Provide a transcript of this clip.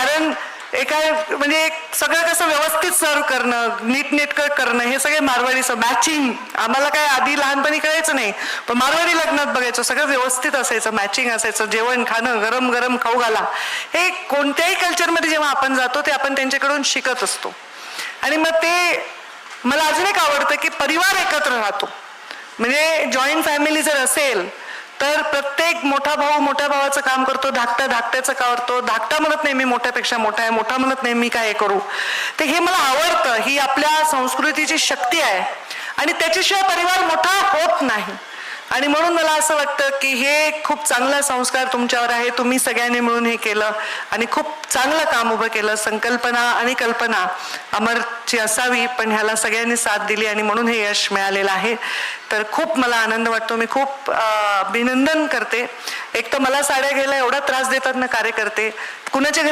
कारण एका म्हणजे एक सगळं कसं व्यवस्थित सर्व करणं नीटनेटकं करणं हे सगळे मारवाडी मॅचिंग आम्हाला काय आधी लहानपणी कळायचं नाही पण मारवाडी लग्नात बघायचो सगळं व्यवस्थित असायचं मॅचिंग असायचं जेवण खाणं गरम गरम खाऊ घाला. हे कोणत्याही कल्चरमध्ये जेव्हा आपण जातो ते आपण त्यांच्याकडून शिकत असतो. आणि मग ते मला अजून एक आवडतं की परिवार एकत्र राहतो. म्हणजे जॉईंट फॅमिली जर असेल तर प्रत्येक धाकटा भाऊ मोठ्या भावाचं काम करतो धाकटा धाकट्याचं करतो. धाकटा म्हणत नाही मी मोठ्यापेक्षा मोठा आहे मोठा म्हणत नाही मी काय हे करू. तर हे मला आवडतं ही आपल्या संस्कृतीची शक्ती आहे. आणि त्याच्याशिवाय परिवार मोठा होत नाही. आणि म्हणून मला असं वाटतं की हे खूप चांगला संस्कार तुमच्यावर आहे. तुम्ही सगळ्यांनी मिळून हे केलं आणि खूप चांगलं काम उभं केलं. संकल्पना आणि कल्पना अमरची असावी पण ह्याला सगळ्यांनी साथ दिली आणि म्हणून हे यश मिळालेलं आहे. तर खूप मला आनंद वाटतो. मी खूप अभिनंदन करते. एक तर मला साड्या घ्यायला एवढा त्रास देतात ना कार्यकर्ते. कुणाच्या घरी